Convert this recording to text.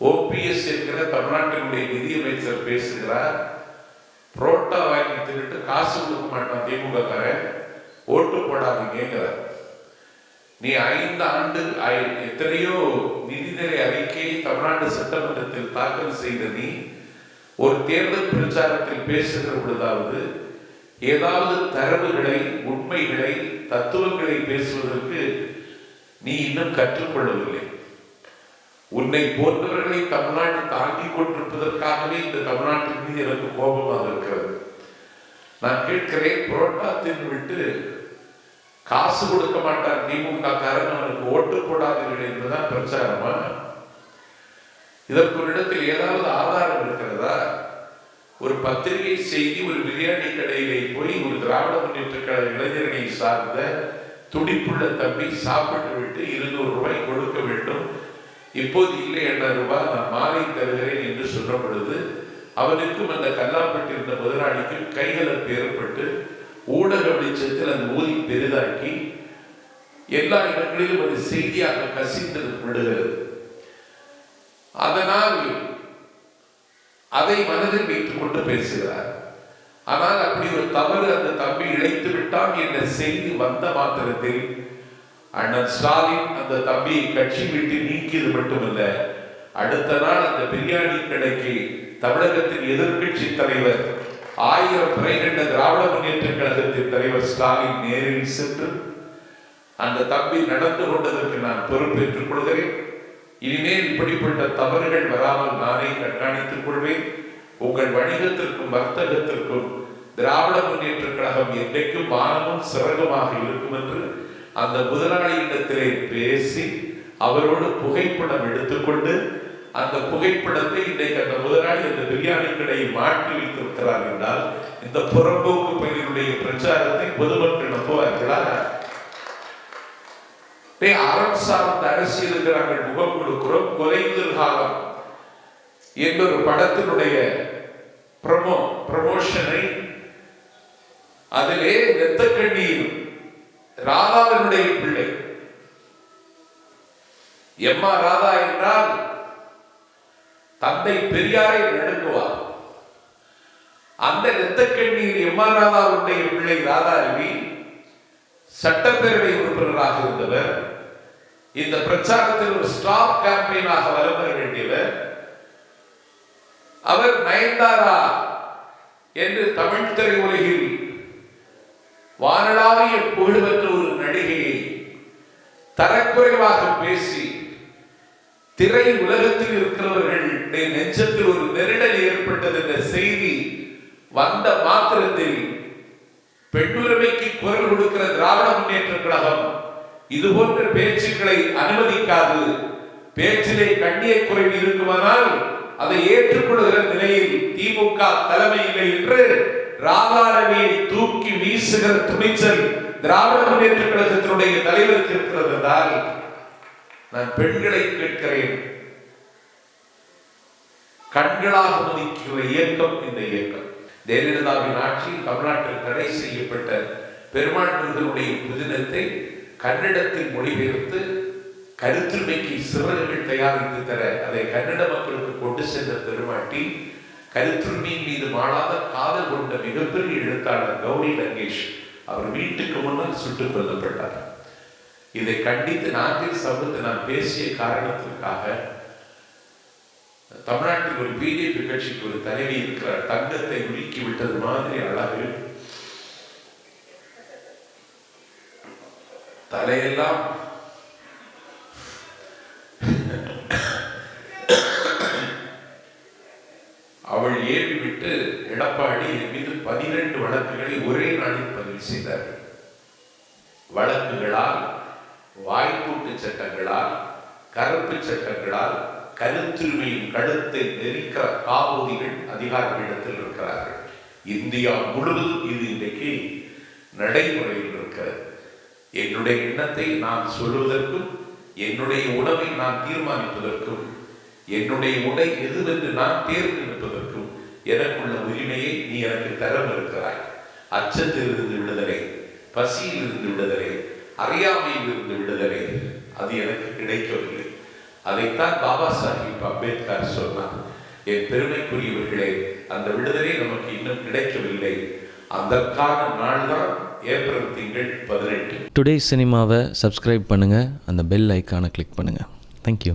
OPS இருக்கிற தமிழ்நாட்டினுடைய நிதியமைச்சர் பேசுகிறார். புரோட்டா வாங்கி தின்னுட்டு காசு கொடுக்க மாட்டான் திமுக காரன் ஓட்டு போடாதீங்கிறார் நீ ஐந்து ஆண்டு ஐ- எத்தனையோ நிதிநிலை அறிக்கையை தமிழ்நாடு சட்டமன்றத்தில் தாக்கல் செய்த நீ ஒரு தேர்தல் பிரச்சாரத்தில் பேசுகிற பொழுதாவது ஏதாவது தரவுகளை உண்மைகளை தத்துவங்களை பேசுவதற்கு நீ இன்னும் கற்றுக்கொள்ளவில்லை. உன்னை போன்றவர்களை தமிழ்நாடு தாங்கிக் கொண்டிருப்பதற்காகவே இந்த தமிழ்நாட்டின் மீது எனக்கு கோபமாக இருக்கிறது. நான் கேட்கிறேன் புரோட்டா தின்னுவிட்டு காசு கொடுக்க மாட்டார் திமுக காரன் அவனுக்கு ஓட்டு போடாதீர்கள் என்றுதான் பிரச்சாரமா. இதற்கு ஒரு இடத்தில் ஏதாவது ஆதாரம் இருக்கிறதா? ஒரு பத்திரிகை செய்தி ஒரு பிரியாணி கடையிலே போய் ஒரு திராவிட முன்னேற்ற கழக இளைஞர்களை சார்ந்த துடிப்புள்ள தம்பி சாப்பிட்டு விட்டு இருநூறு ரூபாய் கொடுக்க வேண்டும். இப்போது இல்லை என்ற ரூபாய் நான் மாலை தருகிறேன் என்று சொன்ன பொழுது அவனுக்கும் அந்த கல்லாப்பட்டு இருந்த முதலாளிக்கும் கைகலப்பு ஏற்பட்டு ஊடக வெளிச்சத்தில் அந்த ஊதி பெரிதாக்கி எல்லா இடங்களிலும் ஒரு செய்தியாக கசிந்து விடுகிறது அதனால் அதை மனதில் வைத்துக் கொண்டு பேசுகிறார். ஆனால் அப்படி ஒரு தவறு அந்த தம்பி இழைத்து விட்டான் என்ற செய்தி வந்த மாத்திரத்தில் அண்ணன் ஸ்டாலின் அந்த தம்பியை கட்சி விட்டு நீக்கியது மட்டுமல்ல அடுத்த நாள் அந்த பிரியாணி கடைக்கு தமிழகத்தின் எதிர்கட்சி தலைவர் ஆயிரம் பிறை கண்ட திராவிட முன்னேற்ற கழகத்தின் தலைவர் ஸ்டாலின் நேரில் சென்று அந்த தம்பி நடந்து கொண்டதற்கு நான் பொறுப்பேற்றுக் கொள்கிறேன். இனிமேல் இப்படிப்பட்ட தவறுகள் வராமல் நானே கண்காணித்துக் கொள்வேன். உங்கள் வணிகத்திற்கும் வர்த்தகத்திற்கும் திராவிட முன்னேற்ற கழகம் என்றைக்கும் மானமும் சிறகுமாக இருக்கும் என்று அந்த முதலாளியிடத்திலே பேசி அவரோடு புகைப்படம் எடுத்துக்கொண்டு அந்த புகைப்படத்தை இன்றைக்கு அந்த முதலாளி அந்த பிரியாணி கடையை மாட்டி வைத்திருக்கிறார் என்றால் இந்த புறம்போக்கு பயிரினுடைய பிரச்சாரத்தை பொதுமக்கள் நம்புவார்களா? அறம் சார்ந்த அரசியலுக்கு நாங்கள் முகம் கொடுக்கிறோம். கொலையுதல் காலம் என்ற ஒரு படத்தினுடைய ப்ரமோ ப்ரமோஷனை அதிலே வெத்தக்கண்ணீர் ராதாவினுடைய பிள்ளை. எம்மா ராதா என்றால் தந்தை பெரியாரை நடுங்குவார் அந்த இரத்த கண்ணீர் எம்மா ராதாவுடைய பிள்ளை ராதா ரவி சட்டப்பேரவை உறுப்பினராக இருந்தவர். இந்த பிரச்சாரத்தில் ஒரு ஸ்டாப் கேம்பெயினாக வலம் வர வேண்டியவர். அவர் நயன்தாரா என்று தமிழ் திரையுலகில் வானளாவிய புகழ்பெற்ற தரக்குறைவாக பேசி திரை உலகத்தில் இருக்கிறவர்களுடைய நெஞ்சத்தில் ஒரு நெருடல் ஏற்பட்டது என்ற செய்தி வந்த மாத்திரத்தில் பெண்ணுரிமைக்கு குரல் கொடுக்கிற திராவிட முன்னேற்ற கழகம் இது போன்ற பேச்சுக்களை அனுமதிக்காது. பேச்சிலே கண்ணிய குறைவு இருக்குமானால் அதை ஏற்றுக்கொள்கிற நிலையில் திமுக தலைமையில் என்று ராதாரவியை தூக்கி வீசுகிற துணிச்சல் திராவிட முன்னேற்ற கழகத்தினுடைய தலைவருக்கு இருக்கிறது என்றால் நான் பெண்களை கேட்கிறேன். கண்களாக மதிக்கிற இயக்கம் இந்த இயக்கம். ஜெயலலிதாவின் ஆட்சியில் தமிழ்நாட்டில் தடை செய்யப்பட்ட பெருமாள் முருகனுடைய புதினத்தை கன்னடத்தில் மொழிபெயர்த்து கருத்துரிமைக்கு சிறுவர்கள் தயாரித்து தர அதை கன்னட மக்களுக்கு கொண்டு சென்ற பெருமாட்டி கருத்துரிமையின் மீது மாறாத காதல் கொண்ட மிகப்பெரிய எழுத்தாளர் கௌரி லங்கேஷ். அவர் வீட்டுக்கு முன்னால் சுட்டுக் கொல்லப்பட்டார். இதை கண்டித்து நாட்டில் சமூகத்தை நான் பேசிய காரணத்திற்காக தமிழ்நாட்டில் ஒரு பிஜேபி கட்சிக்கு ஒரு தலைவி இருக்கிறார். தங்கத்தை உருக்கி விட்டது மாதிரி அழகு. தலையெல்லாம் அவள் ஏறிவிட்டு எடப்பாடி என் மீது பதினெட்டு வழக்குகளை ஒரே நாளில் பதிவு செய்தார்கள் வழக்குகளால் வாய்ப்பூட்டு சட்டங்களால் கருப்பு சட்டங்களால் கருத்துரிமையின் கழுத்தை நெரிக்கிற காபூதிகள் அதிகாரிகளிடத்தில் இருக்கிறார்கள். இந்தியா முழுவதும் இது இன்றைக்கு நடைமுறையில் இருக்கிறது. என்னுடைய எண்ணத்தை நான் சொல்வதற்கும் என்னுடைய உணவை நான் தீர்மானிப்பதற்கும் என்னுடைய உடை எதுவென்று நான் தேர்ந்தெடுப்பதற்கும் எனக்குள்ள உரிமையை நீ எனக்கு தர மறுக்கிறாய் அச்சத்திலிருந்து விடுதலை பசியில் இருந்து விடுதலை அறியாமையில் இருந்து விடுதலை அது எனக்கு கிடைக்கவில்லை. அதைத்தான் பாபா சாஹிப் அம்பேத்கர் சொன்னார். என் பெருமைக்குரியவர்களே அந்த விடுதலை நமக்கு இன்னும் கிடைக்கவில்லை. அதற்கான நாள் தான் ஏப்ரல் திங்கள் பதினெட்டு. டுடே சினிமாவை சப்ஸ்கிரைப் பண்ணுங்கள் அந்த பெல் ஐக்கானை கிளிக் பண்ணுங்கள் தேங்க்யூ